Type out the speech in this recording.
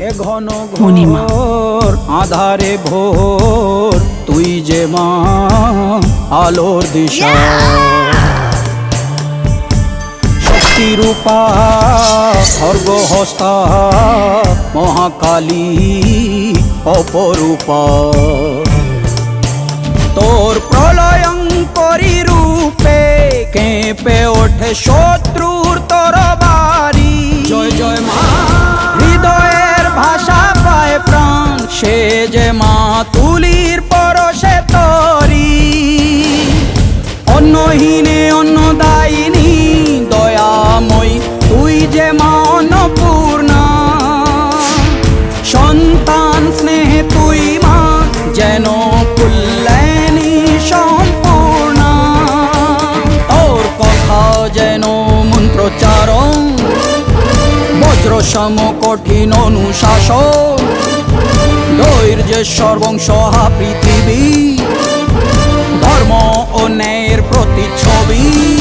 এ ঘন মণিমা। ঘোর আধারে ভোর তুই যে মা আলোর দিশা শক্তিরূপা স্বর্গহস্তা মহাকালী অপরূপা তোর প্রলয়ঙ্করী রূপে কেঁপে ওঠে শত্রুর যে মা তুলির পরশে তরি। অন্নহীনে অন্নদায়িনী, দয়াময়ী, তুই যে মা অন্নপূর্ণা। সন্তান স্নেহে তুই মা, যেন কুল্যাণী সম্পূর্ণা। তোর কথা যেন মন্ত্রচারণ বজ্র সম কঠিন অনুশাসন সর্বংসহা পৃথিবী ধর্ম ও ন্যায়ের প্রতিচ্ছবি।